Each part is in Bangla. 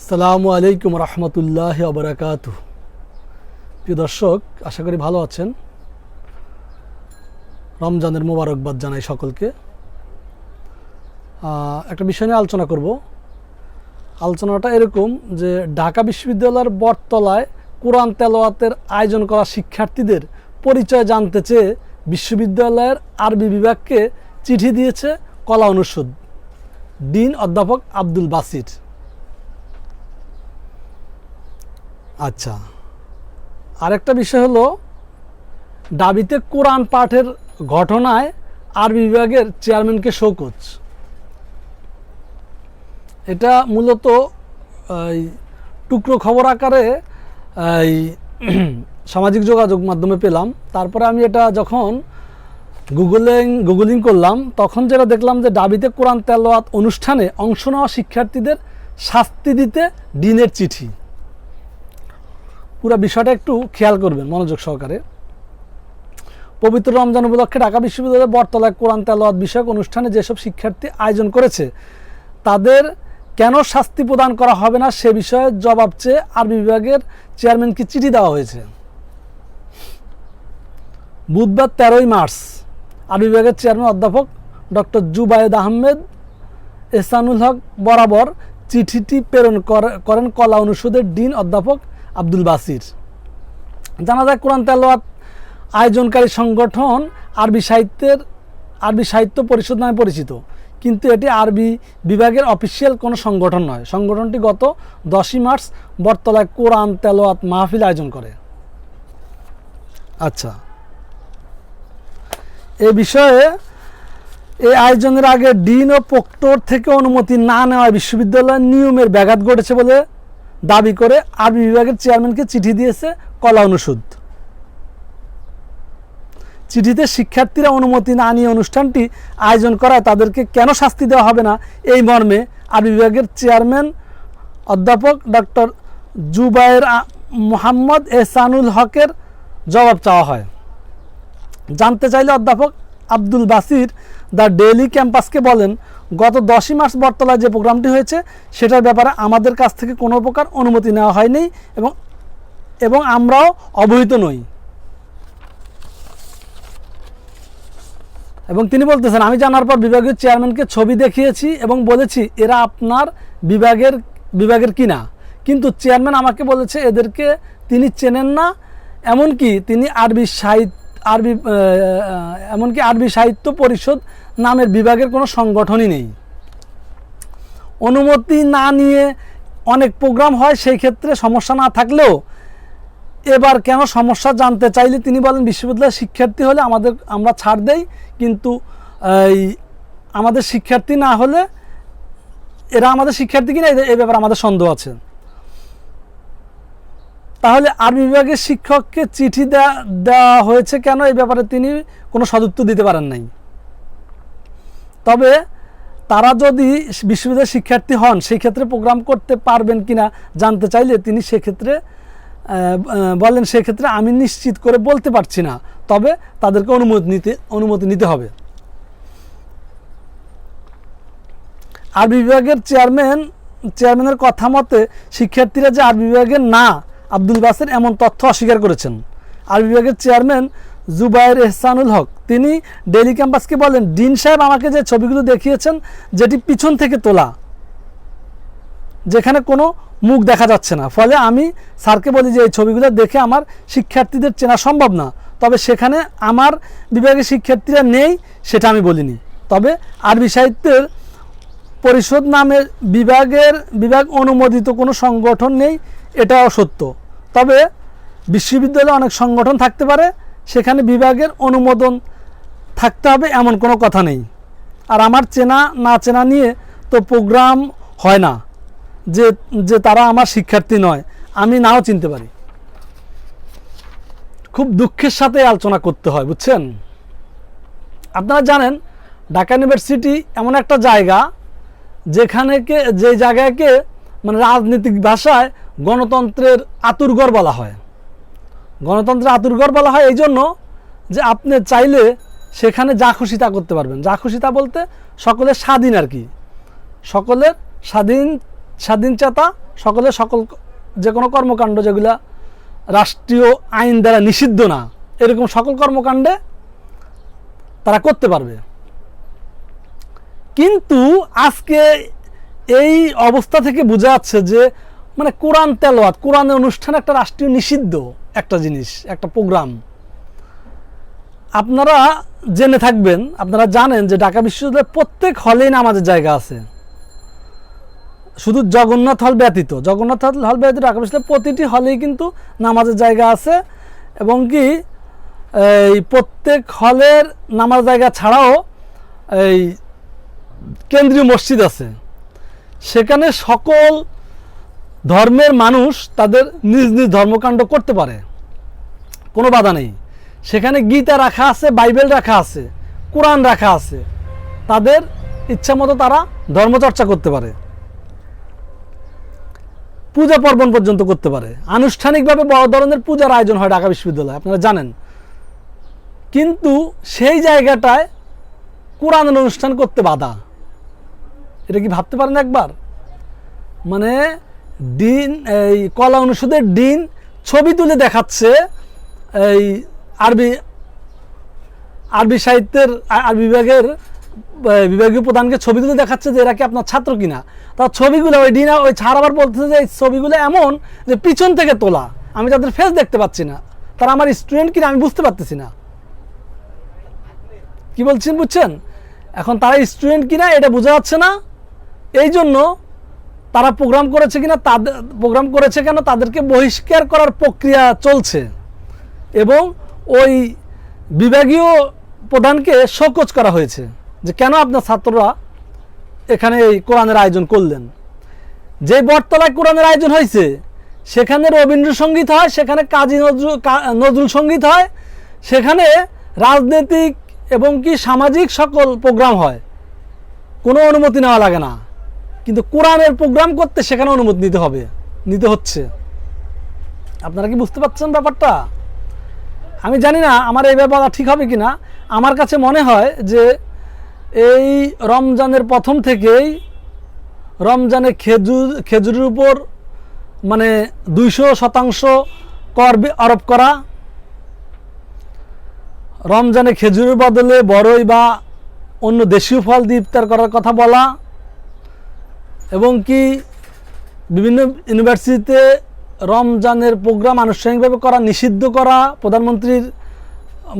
আসসালামু আলাইকুম রহমতুল্লাহ আবরাকাত প্রিয় দর্শক, আশা করি ভালো আছেন। রমজানের মোবারকবাদ জানাই সকলকে। একটা বিষয় নিয়ে আলোচনা করব। আলোচনাটা এরকম যে, ঢাকা বিশ্ববিদ্যালয়ের বটতলায় কোরআন তেলাওয়াতের আয়োজন করা শিক্ষার্থীদের পরিচয় জানতে চেয়ে বিশ্ববিদ্যালয়ের আরবি বিভাগকে চিঠি দিয়েছে কলা অনুষদ। ডিন অধ্যাপক আব্দুল বাসির। আচ্ছা। আরেকটা বিষয় হলো, দাবিতে কোরআন পাঠের ঘটনায় আরবি বিভাগের চেয়ারম্যানকে শোকজ। এটা মূলত টুকরো খবর আকারে সামাজিক যোগাযোগ মাধ্যমে পেলাম। তারপরে আমি এটা যখন গুগলিং গুগলিং করলাম, তখন যেটা দেখলাম যে দাবিতে কোরআন তেলোয়াত অনুষ্ঠানে অংশ নেওয়া শিক্ষার্থীদের শাস্তি দিতে ডিনের চিঠি। পুরো বিষয়টা একটু খেয়াল করবেন মনোযোগ সহকারে। পবিত্র রমজান উপলক্ষে ঢাকা বিশ্ববিদ্যালয়ের বটতলায় কোরআন তেলাওয়াত বিষয়ক অনুষ্ঠানে যেসব শিক্ষার্থী আয়োজন করেছে, তাদের কেন শাস্তি প্রদান করা হবে না সে বিষয়ে জবাব চেয়ে আরবি বিভাগের চেয়ারম্যানকে চিঠি দেওয়া হয়েছে। বুধবার তেরোই মার্চ আরবি বিভাগের চেয়ারম্যান অধ্যাপক ডক্টর জুবায়েদ আহমেদ এহসানুল হক বরাবর চিঠিটি প্রেরণ করেন কলা অনুষদের ডিন অধ্যাপক আব্দুল বাসির। জানা যায় কোরআন তেলাওয়াত আয়োজনকারী সংগঠন আরবি সাহিত্যের, আরবি সাহিত্য পরিষদ নামে পরিচিত। কিন্তু এটি আরবি বিভাগের অফিসিয়াল কোনো সংগঠন নয়। সংগঠনটি গত দশই মার্চ বটতলায় কোরআন তেলাওয়াত মাহফিল আয়োজন করে। আচ্ছা। এ বিষয়ে এই আয়োজনের আগে ডিন ও পোক্টোর থেকে অনুমতি না নেওয়ায় বিশ্ববিদ্যালয়ের নিয়মের ব্যাঘাত ঘটেছে বলে দাবি করে আরবি বিভাগের চেয়ারম্যানকে চিঠি দিয়েছে কলা অনুষদ। চিঠিতে শিক্ষার্থীরা অনুমতি না নিয়ে অনুষ্ঠানটি আয়োজন করায় তাদেরকে কেন শাস্তি দেওয়া হবে না? এই মর্মে আরবি বিভাগের চেয়ারম্যান অধ্যাপক ডক্টর জুবায়ের মোহাম্মদ এহসানুল হকের জবাব চাওয়া হয়। জানতে চাইলে অধ্যাপক আব্দুল বাসির দ্য ডেইলি ক্যাম্পাসকে বলেন গত দশই মার্চ বটতলায় যে প্রোগ্রামটি হয়েছে, সেটার ব্যাপারে আমাদের কাছ থেকে কোনো প্রকার অনুমতি নেওয়া হয়নি এবং এবং আমরাও অবহিত নই। এবং তিনি বলতেছেন, আমি জানার পর বিভাগীয় চেয়ারম্যানকে ছবি দেখিয়েছি এবং বলেছি, এরা আপনার বিভাগের বিভাগের কিনা। কিন্তু চেয়ারম্যান আমাকে বলেছে, এদেরকে তিনি চেনেন না। এমনকি তিনি আরবি সাহিত্য আরবি এমনকি আরবি সাহিত্য পরিষদ নামের বিভাগের কোনো সংগঠনই নেই। অনুমতি না নিয়ে অনেক প্রোগ্রাম হয়, সেই ক্ষেত্রে সমস্যা না থাকলেও এবার কেন সমস্যা জানতে চাইলে তিনি বলেন, বিশ্ববিদ্যালয়ের শিক্ষার্থী হলে আমাদের, আমরা ছাড় দেই, কিন্তু, এই, আমাদের শিক্ষার্থী না হলে এরা আমাদের শিক্ষার্থী কিনা এই ব্যাপারে আমাদের সন্দেহ আছে। তাহলে আরবি বিভাগের শিক্ষককে চিঠি দেওয়া হয়েছে কেন? এই ব্যাপারে তিনি কোনো সদুত্তর দিতে পারেন নাই। তবে তারা যদি বিশ্ববিদ্যালয়ের শিক্ষার্থী হন সেই ক্ষেত্রে প্রোগ্রাম করতে পারবেন কিনা জানতে চাইলে তিনি সেক্ষেত্রে বলেন সেক্ষেত্রে আমি নিশ্চিত করে বলতে পারছি না। তবে তাদেরকে অনুমতি নিতে অনুমতি নিতে হবে। আরবি বিভাগের চেয়ারম্যান চেয়ারম্যানের কথা মতে শিক্ষার্থীরা যে আরবি বিভাগের না, আব্দুল বাসের এমন তথ্য অস্বীকার করেছেন। আরবি বিভাগের চেয়ারম্যান জুবায়ের এহসানুল হক। তিনি ডেলি ক্যাম্পাসকে বলেন, ডিন সাহেব আমাকে যে ছবিগুলো দেখিয়েছেন, যেটি পিছন থেকে তোলা, যেখানে কোনো মুখ দেখা যাচ্ছে না। ফলে আমি স্যারকে বলি যে, এই ছবিগুলো দেখে আমার শিক্ষার্থীদের চেনা সম্ভব না। তবে সেখানে আমার বিভাগের শিক্ষার্থীরা নেই, সেটা আমি বলিনি। তবে আরবি সাহিত্যের পরিষদ নামের বিভাগের বিভাগ অনুমোদিত কোনো সংগঠন নেই, এটাও সত্য। তবে বিশ্ববিদ্যালয়ে অনেক সংগঠন থাকতে পারে সেখানে বিভাগের অনুমোদন থাকতে হবে এমন কোনো কথা নেই। আর আমার চেনা, না চেনা নিয়ে তো প্রোগ্রাম হয় না, যে যে তারা আমার শিক্ষার্থী নয়, আমি নাও চিনতে পারি। খুব দুঃখের সাথে আলোচনা করতে হয়, বুঝছেন? আপনারা জানেন, ঢাকা ইউনিভার্সিটি এমন একটা জায়গা যেখানে যে জায়গাকে মানে রাজনৈতিক ভাষায় গণতন্ত্রের আতুরঘর বলা হয়। গণতন্ত্রের আতুরঘর বলা হয় এই জন্য যে আপনি চাইলে সেখানে যা খুশি তা করতে পারবেন। যা খুশি তা বলতে সকলের স্বাধীন আর কি। সকলের স্বাধীন স্বাধীনচেতা সকলের সকল যে কোনো কর্মকাণ্ড যেগুলা রাষ্ট্রীয় আইন দ্বারা নিষিদ্ধ না, এরকম সকল কর্মকাণ্ডে তারা করতে পারবে। কিন্তু আজকে এই অবস্থা থেকে বোঝা যাচ্ছে যে মানে কোরআন তেলোয়াত কোরআনের অনুষ্ঠান একটা রাষ্ট্রীয় নিষিদ্ধ। একটা জিনিস, একটা প্রোগ্রাম। আপনারা জেনে থাকবেন, আপনারা জানেন যে ঢাকা বিশ্ববিদ্যালয়ের প্রত্যেক হলেই নামাজের জায়গা আছে। শুধু জগন্নাথ হল ব্যতীত, জগন্নাথ হল ব্যতীত ঢাকা বিশ্ববিদ্যালয়ের প্রতিটি হলেই কিন্তু নামাজের জায়গা আছে এবং কি, এই প্রত্যেক হলের নামাজ জায়গা ছাড়াও এই কেন্দ্রীয় মসজিদ আছে। সেখানে সকল ধর্মের মানুষ তাদের নিজ নিজ ধর্মকাণ্ড করতে পারে। কোনো বাধা নেই। সেখানে গীতা রাখা আছে, বাইবেল রাখা আছে, কোরআন রাখা আছে। তাদের ইচ্ছা মতো তারা ধর্মচর্চা করতে পারে। পূজা পার্বণ পর্যন্ত করতে পারে। আনুষ্ঠানিকভাবে বড় ধরনের পূজার আয়োজন হয় ঢাকা বিশ্ববিদ্যালয়ে, আপনারা জানেন। কিন্তু সেই জায়গাটায় কোরআন অনুষ্ঠান করতে বাধা। এটা কি ভাবতে পারেন একবার? মানে ডিন এই কলা অনুষদের ডিন ছবি তুলে দেখাচ্ছে এই আরবি আরবি সাহিত্যের আরবি বিভাগের বিভাগীয় প্রধানকে ছবি তুলে দেখাচ্ছে যে এরা কি আপনার ছাত্র কিনা। তার ছবিগুলো ওই ডিনা, ওই ছাড় আবার বলতেছে যে এই ছবিগুলো এমন যে পিছন থেকে তোলা। আমি তাদের ফেস দেখতে পাচ্ছি না। তারা আমার স্টুডেন্ট কিনা আমি বুঝতে পারতেছি না। কি বলছেন বুঝছেন? এখন তারা স্টুডেন্ট কিনা এটা বোঝা যাচ্ছে না। এই জন্য তারা প্রোগ্রাম করেছে কিনা তাদের প্রোগ্রাম করেছে কেন? তাদেরকে বহিষ্কার করার প্রক্রিয়া চলছে। এবং ওই বিভাগীয় প্রধানকে শোকজ করা হয়েছে যে কেন আপনার ছাত্ররা এখানে এই কোরআনের আয়োজন করলেন। যে বটতলায় কোরআনের আয়োজন হয়েছে, সেখানে রবীন্দ্রসঙ্গীত হয়, সেখানে কাজী নজরুল নজরুল সংগীত হয়, সেখানে রাজনৈতিক এবং কি সামাজিক সকল প্রোগ্রাম হয়। কোনো অনুমতি নেওয়া লাগে না। কিন্তু কোরআনের প্রোগ্রাম করতে সেখানে অনুমতি নিতে হবে, নিতে হচ্ছে। আপনারা কি বুঝতে পারছেন ব্যাপারটা? আমি জানি না আমার এই ব্যাপার ঠিক হবে কি না আমার কাছে মনে হয় যে এই রমজানের প্রথম থেকেই রমজানে খেজুর খেজুরের উপর মানে দুইশো শতাংশ কর আরোপ করা। রমজানে খেজুরের বদলে বড়ই বা অন্য দেশীয় ফল দিয়ে ইফতার করার কথা বলা। এবং কি বিভিন্ন ইউনিভার্সিটিতে রমজানের প্রোগ্রাম আনুষ্ঠানিকভাবে করা, নিষিদ্ধ করা প্রধানমন্ত্রীর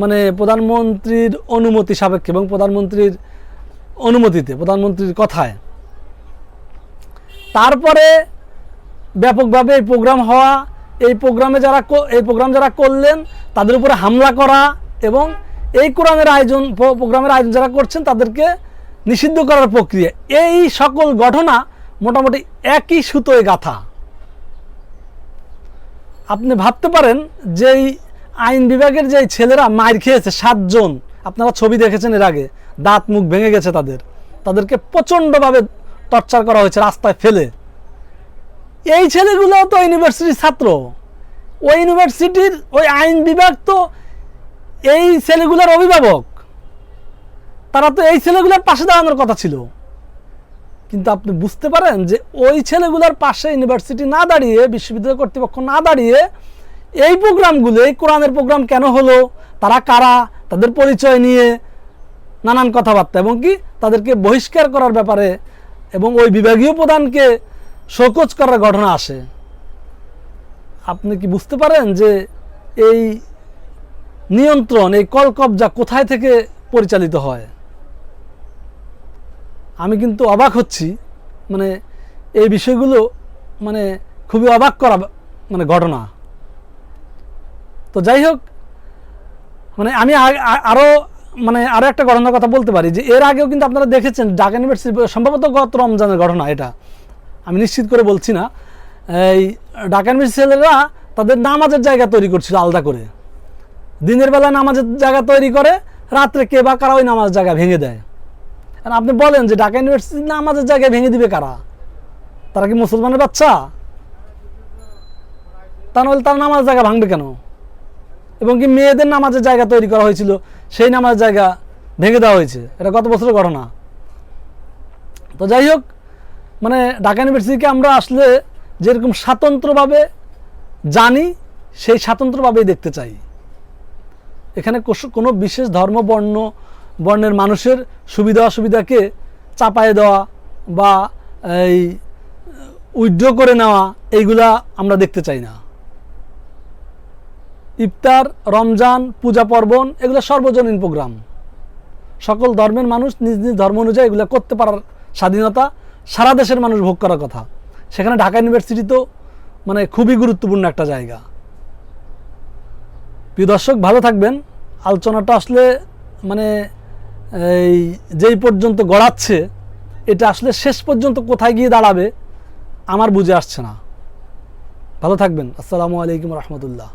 মানে প্রধানমন্ত্রীর অনুমতি সাপেক্ষে এবং প্রধানমন্ত্রীর অনুমতিতে, প্রধানমন্ত্রীর কথায়। তারপরে ব্যাপকভাবে এই প্রোগ্রাম হওয়া, এই প্রোগ্রামে যারা এই প্রোগ্রাম যারা করলেন, তাদের উপরে হামলা করা এবং এই কোরআনের আয়োজন প্রোগ্রামের আয়োজন যারা করছেন, তাদেরকে নিষিদ্ধ করার প্রক্রিয়া। এই সকল ঘটনা মোটামুটি একই সুতোয় গাথা। আপনি ভাবতে পারেন যে এই আইন বিভাগের যে ছেলেরা মার খেয়েছে সাতজন, আপনারা ছবি দেখেছেন এর আগে, দাঁত মুখ ভেঙে গেছে তাদের, তাদেরকে প্রচণ্ডভাবে টর্চার করা হয়েছে রাস্তায় ফেলে। এই ছেলেগুলো তো ইউনিভার্সিটির ছাত্র। ওই ইউনিভার্সিটির ওই আইন বিভাগ তো এই ছেলেগুলোর অভিভাবক। তারা তো এই ছেলেগুলোর পাশে দাঁড়ানোর কথা ছিল। কিন্তু আপনি বুঝতে পারেন যে ওই ছেলেগুলোর পাশে ইউনিভার্সিটি না দাঁড়িয়ে, বিশ্ববিদ্যালয় কর্তৃপক্ষ না দাঁড়িয়ে এই প্রোগ্রামগুলো, এই কোরআনের প্রোগ্রাম কেন হলো, তারা কারা, তাদের পরিচয় নিয়ে নানান কথাবার্তা এবং কি তাদেরকে বহিষ্কার করার ব্যাপারে এবং ওই বিভাগীয় প্রধানকে শোকজ করার ঘটনা আসে। আপনি কি বুঝতে পারেন যে এই নিয়ন্ত্রণ, এই কলকবজা কোথায় থেকে পরিচালিত হয়? আমি কিন্তু অবাক হচ্ছি মানে এই বিষয়গুলো মানে খুবই অবাক করা মানে ঘটনা। তো যাই হোক মানে আমি আ- আ- মানে আরও একটা ঘটনার কথা বলতে পারি যে এর আগেও কিন্তু আপনারা দেখেছেন ঢাকা ইউনিভার্সিটি সম্ভবত গত রমজানের ঘটনা এটা। আমি নিশ্চিত করে বলছি না, এই ঢাকা ইউনিভার্সিটি ছেলেরা তাদের নামাজের জায়গা তৈরি করছিল আলাদা করে। দিনের বেলা নামাজের জায়গা তৈরি করে, রাত্রে কে বা কারা ওই নামাজ জায়গা ভেঙে দেয়। আর আপনি বলেন যে ঢাকা ইউনিভার্সিটি নামাজের জায়গায় ভেঙে দিবে কারা? তারা কি মুসলমানের বাচ্চা? তা নাহলে তার নামাজের জায়গা ভাঙবে কেন? এবং কি মেয়েদের নামাজের জায়গা তৈরি করা হয়েছিল, সেই নামাজের জায়গা ভেঙে দেওয়া হয়েছে? এটা গত বছরের ঘটনা? তো যাই হোক মানে ঢাকা ইউনিভার্সিটিকে আমরা আসলে যেরকম স্বাতন্ত্রভাবে জানি, সেই স্বাতন্ত্রভাবেই দেখতে চাই। এখানে কোনো বিশেষ ধর্ম, বর্ণ বর্ণের মানুষের সুবিধা অসুবিধাকে চাপায় দেওয়া বা এই, উইড্র করে নেওয়া, এইগুলা আমরা দেখতে চাই না। ইফতার, রমজান, পূজা পার্বণ, এগুলো সর্বজনীন প্রোগ্রাম। সকল ধর্মের মানুষ নিজ নিজ ধর্ম অনুযায়ী এগুলো করতে পারার স্বাধীনতা সারা দেশের মানুষ ভোগ করার কথা। সেখানে ঢাকা ইউনিভার্সিটি তো মানে খুবই গুরুত্বপূর্ণ একটা জায়গা। প্রিয় দর্শক, ভালো থাকবেন। আলোচনাটা আসলে মানে এই যেই পর্যন্ত গড়াচ্ছে, এটা আসলে শেষ পর্যন্ত কোথায় গিয়ে দাঁড়াবে, আমার বুঝে আসছে না। ভালো থাকবেন। আসসালামু আলাইকুম রহমতুল্লাহ।